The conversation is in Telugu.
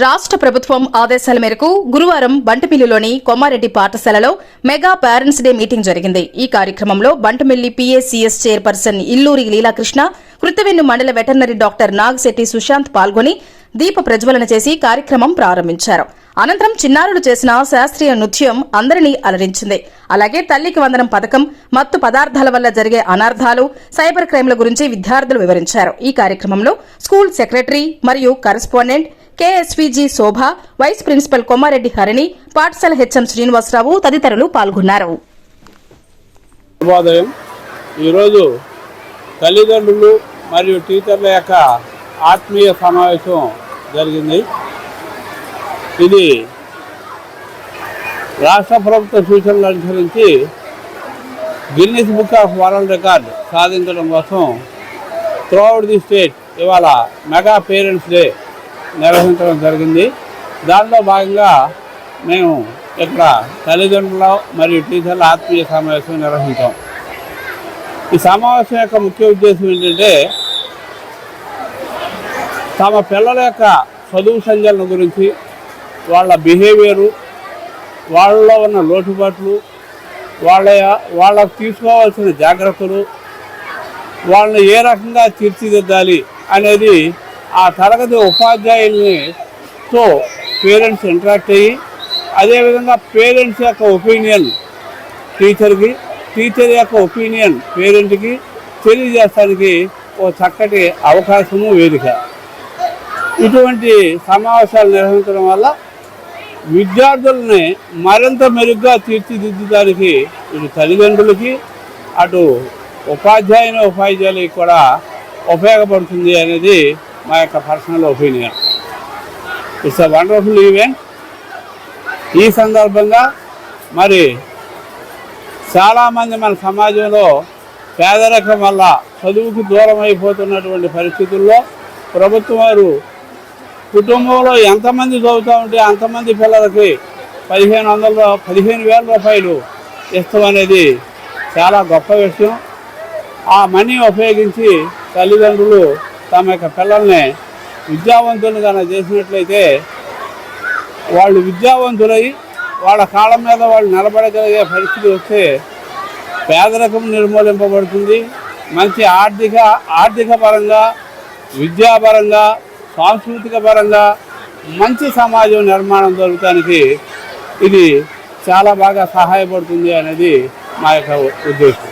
రాష్ట్ర ప్రభుత్వం ఆదేశాల మేరకు గురువారం బంటమిల్లిలోని కొమ్మారెడ్డి పాఠశాలలో మెగా పేరెంట్స్ డే మీటింగ్ జరిగింది. ఈ కార్యక్రమంలో బంటమిల్లి పీఏసీఎస్ చైర్పర్సన్ ఇల్లూరి లీలాకృష్ణ కృతవెన్ను మండల వెటర్నరీ డాక్టర్ నాగశెట్టి సుశాంత్ పాల్గొని దీప ప్రజ్వలన చేసి కార్యక్రమం ప్రారంభించారు. అనంతరం చిన్నారులు చేసిన శాస్త్రీయ నృత్యం అందరినీ అలరించింది. అలాగే తల్లికి వందనం పథకం మత్తు పదార్థాల వల్ల జరిగే అనార్థాలు సైబర్ క్రైమ్ల గురించి విద్యార్థులు వివరించారు. ఈ కార్యక్రమంలో స్కూల్ సెక్రటరీ మరియు correspondent KSVG Shobha vice principal Kommareddy Harini పాఠశాల హెచ్ఎం శ్రీనివాసరావు తదితరులు పాల్గొన్నారు. ఈరోజు తల్లిదండ్రులు మరియు టీచర్ల యొక్క ఆత్మీయ సమావేశం జరిగింది. ఇది రాష్ట్ర ప్రభుత్వ సూచనలు అనుసరించి Guinness book of world record సాధించడం కోసం త్రూఅవుట్ ది స్టేట్ ఇవాళ మెగా పేరెంట్స్ డే నిర్వహించడం జరిగింది. దానిలో భాగంగా మేము ఇక్కడ తల్లిదండ్రుల మరియు టీచర్ల ఆత్మీయ సమావేశం నిర్వహించాం. ఈ సమావేశం యొక్క ముఖ్య ఉద్దేశం ఏంటంటే తమ పిల్లల యొక్క చదువు సంచలనం గురించి వాళ్ళ బిహేవియరు వాళ్ళలో ఉన్న లోటుపాట్లు వాళ్ళ వాళ్ళకు తీసుకోవాల్సిన జాగ్రత్తలు వాళ్ళని ఏ రకంగా తీర్చిదిద్దాలి అనేది ఆ తరగతి ఉపాధ్యాయుల్నితో పేరెంట్స్ ఇంటరాక్ట్ అయ్యి అదేవిధంగా పేరెంట్స్ యొక్క ఒపీనియన్ టీచర్కి టీచర్ యొక్క ఒపీనియన్ పేరెంట్కి తెలియజేస్తానికి ఓ చక్కటి అవకాశము వేదిక. ఇటువంటి సమావేశాలు నిర్వహించడం వల్ల విద్యార్థులని మరింత మెరుగ్గా తీర్చిదిద్దడానికి ఇటు తల్లిదండ్రులకి అటు ఉపాధ్యాయుని ఉపాధ్యాయులకి కూడా ఉపయోగపడుతుంది అనేది మా యొక్క personal opinion it's a wonderful event ఈ సందర్భంగా మరి చాలామంది మన సమాజంలో పేదరికం వల్ల చదువుకు దూరం అయిపోతున్నటువంటి పరిస్థితుల్లో ప్రభుత్వం వారు కుటుంబంలో ఎంతమంది చదువుతూ ఉంటే అంతమంది పిల్లలకి పదిహేను వందల పదిహేను వేల రూపాయలు ఇస్తాం అనేది చాలా గొప్ప విషయం. ఆ మనీ ఉపయోగించి తల్లిదండ్రులు తమ యొక్క పిల్లల్ని విద్యావంతులు కనుక చేసినట్లయితే వాళ్ళు విద్యావంతులై వాళ్ళ కాళ్ళ మీద వాళ్ళు నిలబడగలిగే పరిస్థితి వస్తే పేదరికం నిర్మూలింపబడుతుంది. మంచి ఆర్థిక ఆర్థిక పరంగా విద్యాపరంగా సాంస్కృతిక పరంగా మంచి సమాజం నిర్మాణం జరుగుతానికి ఇది చాలా బాగా సహాయపడుతుంది అనేది మా యొక్క ఉద్దేశం.